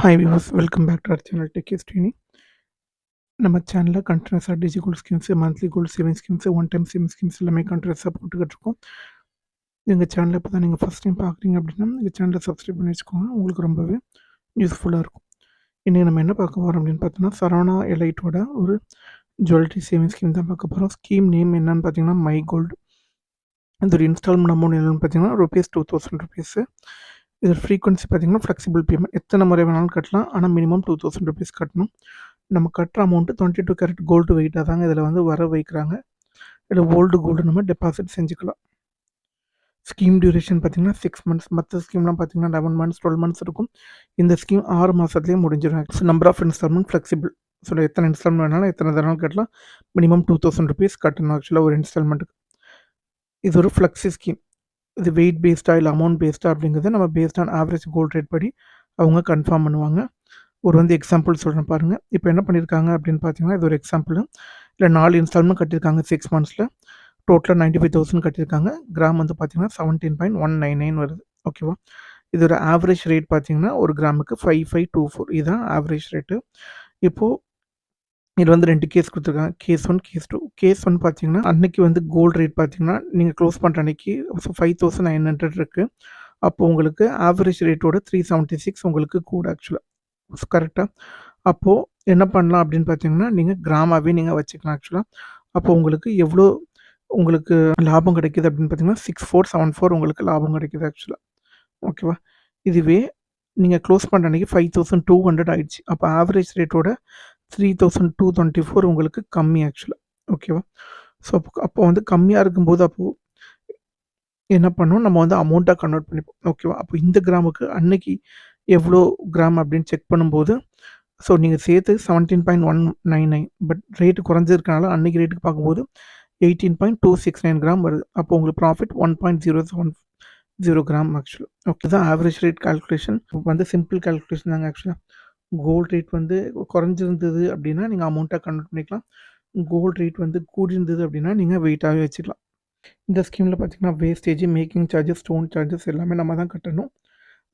Hi views welcome back to our channel tech streaming நம்ம சேனலில் கண்டினியூஸாக digi gold schemes monthly gold saving schemes one time saving schemes எல்லாமே கண்டினியூஸாக போட்டுக்கிட்டு இருக்கோம். எங்கள் சேனலில் இப்போ தான் நீங்கள் ஃபஸ்ட் டைம் பார்க்குறீங்க அப்படின்னா எங்கள் சேனலை சப்ஸ்கிரைப் பண்ணி வச்சுக்கோங்க. உங்களுக்கு ரொம்பவே யூஸ்ஃபுல்லாக இருக்கும். இன்றைக்கி நம்ம என்ன பார்க்க போகிறோம் அப்படின்னு பார்த்தோன்னா சரவணா எலைட்டோட ஒரு ஜுவல்லரி சேவிங் ஸ்கீம் தான் பார்க்க போகிறோம் ஸ்கீம் நேம் என்னன்னு பார்த்தீங்கன்னா மை கோல்டு இதோட இன்ஸ்டால்மெண்ட் அமௌண்ட் என்னென்னு பார்த்தீங்கன்னா ருபீஸ் டூ தௌசண்ட் ருபீஸு இது ஃப்ரீக்வன்சி பார்த்தீங்கன்னா ஃப்ளெக்சிபிள் பேமெண்ட் எத்தனை முறை வேணாலும் கட்டலாம். ஆனால் மினிமம் டூ தௌசண்ட் ருபீஸ் கட்டணும். நம்ம கட்டுற amount twenty two carat gold வெயிட்டாக தாங்க இதில் வந்து வர வைக்கிறாங்க. இதில் ஓல்டு கோல்டு நம்ம டெபாசிட் செஞ்சுக்கலாம். ஸ்கீம் டியூரேஷன் பார்த்தீங்கன்னா சிக்ஸ் மந்த்ஸ் மற்ற ஸ்கீம்லாம் பார்த்தீங்கன்னா லெவன் மந்த்ஸ் டுவெல் மந்த்ஸ் இருக்கும். இந்த ஸ்கீம் ஆறு மாதத்துலேயே முடிஞ்சிடும் so number of instalment flexible so எத்தனை இன்ஸ்டால்மெண்ட் வேணாலும் எத்தனை தடவை கட்டலாம். மினிமம் டூ தௌசண்ட் ருபீஸ் கட்டணும் ஆக்சுவலாக ஒரு இன்ஸ்டால்மெண்ட்டுக்கு இது ஒரு ஃப்ளெக்ஸி ஸ்கீம் இது வெயிட் பேஸ்டாக இல்லை அமௌண்ட் பேஸ்டாக அப்படிங்கிறத நம்ம based on average gold rate படி அவங்க கன்ஃபார்ம் பண்ணுவாங்க. ஒரு வந்து எக்ஸாம்பிள் சொல்கிறேன் பாருங்கள் இப்போ என்ன பண்ணியிருக்காங்க அப்படின்னு பார்த்தீங்கன்னா இது ஒரு எக்ஸாம்பிள் இல்லை நாலு இன்ஸ்டால்மெண்ட் கட்டியிருக்காங்க சிக்ஸ் மந்த்ஸில் டோட்டலாக நைன்ட்டி ஃபைவ் தௌசண்ட் கட்டியிருக்காங்க கிராம் வந்து பார்த்தீங்கன்னா seventeen point one nine nine வருது. ஓகேவா இதோட ஆவரேஜ் ரேட் பார்த்தீங்கன்னா ஒரு கிராமுக்கு ஃபைவ் ஃபைவ் டூ ஃபோர் இதுதான் ஆவரேஜ் ரேட்டு இப்போது இது வந்து ரெண்டு கேஸ் கொடுத்துருக்காங்க. Case one case two case one பார்த்தீங்கன்னா அன்னைக்கு வந்து கோல்டு ரேட் பார்த்தீங்கன்னா நீங்கள் க்ளோஸ் பண்ணுற அன்னைக்கு ஃபைவ் தௌசண்ட் நைன் ஹண்ட்ரட் இருக்குது அப்போ உங்களுக்கு ஆவரேஜ் ரேட்டோட த்ரீ செவன்ட்டி சிக்ஸ் உங்களுக்கு கூட ஆக்சுவலாக கரெக்டாக அப்போது என்ன பண்ணலாம் அப்படின்னு பார்த்தீங்கன்னா நீங்கள் கிராமாவே நீங்கள் வச்சுக்கலாம் ஆக்சுவலாக அப்போ உங்களுக்கு எவ்வளோ உங்களுக்கு லாபம் கிடைக்கிது அப்படின்னு பார்த்தீங்கன்னா சிக்ஸ் ஃபோர் செவன் ஃபோர் உங்களுக்கு லாபம் கிடைக்கிது ஆக்சுவலாக ஓகேவா இதுவே நீங்கள் க்ளோஸ் பண்ணுற அன்றைக்கி ஃபைவ் தௌசண்ட் டூ ஹண்ட்ரட் ஆகிடுச்சு அப்போ average ரேட்டோட three thousand two twenty four உங்களுக்கு கம்மி ஆக்சுவலாக ஓகேவா ஸோ அப்போ அப்போ வந்து கம்மியாக இருக்கும்போது அப்போது என்ன பண்ணோம் நம்ம வந்து அமௌண்ட்டாக கன்வெர்ட் பண்ணிப்போம். ஓகேவா அப்போ இந்த கிராமுக்கு அன்னைக்கு எவ்வளோ கிராம் அப்படின்னு செக் பண்ணும்போது ஸோ நீங்கள் சேர்த்து seventeen point one nine nine but rate குறைஞ்சிருக்கனால அன்னைக்கு ரேட்டுக்கு பார்க்கும்போது eighteen point two six nine gram வருது. அப்போ உங்களுக்கு profit one point zero seven zero gram ஆக்சுவலாக ஓகே தான் ஆவரேஜ் ரேட் கால்குலேஷன் வந்து சிம்பிள் கால்குலேஷன் தாங்க ஆக்சுவலாக கோல்ட் ரேட் வந்து குறைஞ்சிருந்தது அப்படின்னா நீங்கள் அமௌண்ட்டாக கன்வெர்ட் பண்ணிக்கலாம். கோல்ட் ரேட் வந்து கூடியிருந்தது அப்படின்னா நீங்கள் வெயிட்டாகவே வச்சுக்கலாம். இந்த ஸ்கீமில் பார்த்தீங்கன்னா wastage making charges stone charges எல்லாமே நம்ம தான் கட்டணும்.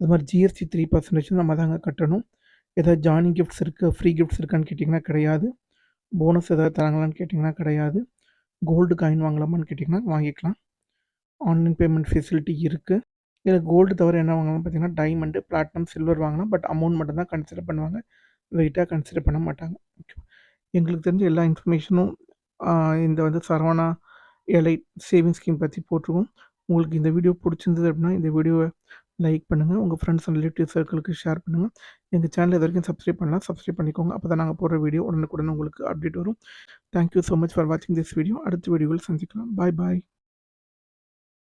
அது மாதிரி ஜிஎஸ்டி த்ரீ பர்சன்டேஜ் நம்ம தாங்க கட்டணும். ஏதாவது ஜாயினிங் கிஃப்ட்ஸ் இருக்குது ஃப்ரீ கிஃப்ட்ஸ் இருக்கான்னு கேட்டிங்கன்னா கிடையாது. போனஸ் ஏதாவது தராங்களான்னு கேட்டிங்கன்னா கிடையாது. கோல்டு காயின் வாங்கலாமான்னு கேட்டிங்கன்னா வாங்கிக்கலாம். ஆன்லைன் பேமெண்ட் ஃபெசிலிட்டி இருக்குது இதில் கோல்டு தவிர என்ன வாங்கலாம் பார்த்தீங்கன்னா டைமண்டு பிளாட்டினம் சில்வர் வாங்கலாம். பட் அமௌண்ட் மட்டும் தான் கன்சிடர் பண்ணுவாங்க. வெயிட்டாக கன்சிடர் பண்ண மாட்டாங்க. ஓகே எங்களுக்கு தெரிஞ்ச எல்லா இன்ஃபர்மேஷனும் இந்த வந்து சரவணா எலை சேவிங் ஸ்கீம் பற்றி போட்டிருக்கோம். உங்களுக்கு இந்த வீடியோ பிடிச்சிருந்தது அப்படின்னா இந்த வீடியோவை லைக் பண்ணுங்கள் உங்கள் ஃப்ரெண்ட்ஸ் அண்ட் ரிலேட்டிவ் சர்க்கிளுக்கு ஷேர் பண்ணுங்கள் எங்கள் சேனல் இது வரைக்கும் சப்ஸ்கிரைப் பண்ணலாம் சப்ஸ்கிரைப் பண்ணிக்கோங்க. அப்போ தான் நாங்கள் போடுற வீடியோ உடனுக்குடன் உங்களுக்கு அப்டேட் வரும். Thank you so much for வாட்சிங் திஸ் வீடியோ அடுத்த வீடியோவில் சந்திக்கலாம். பாய் பாய்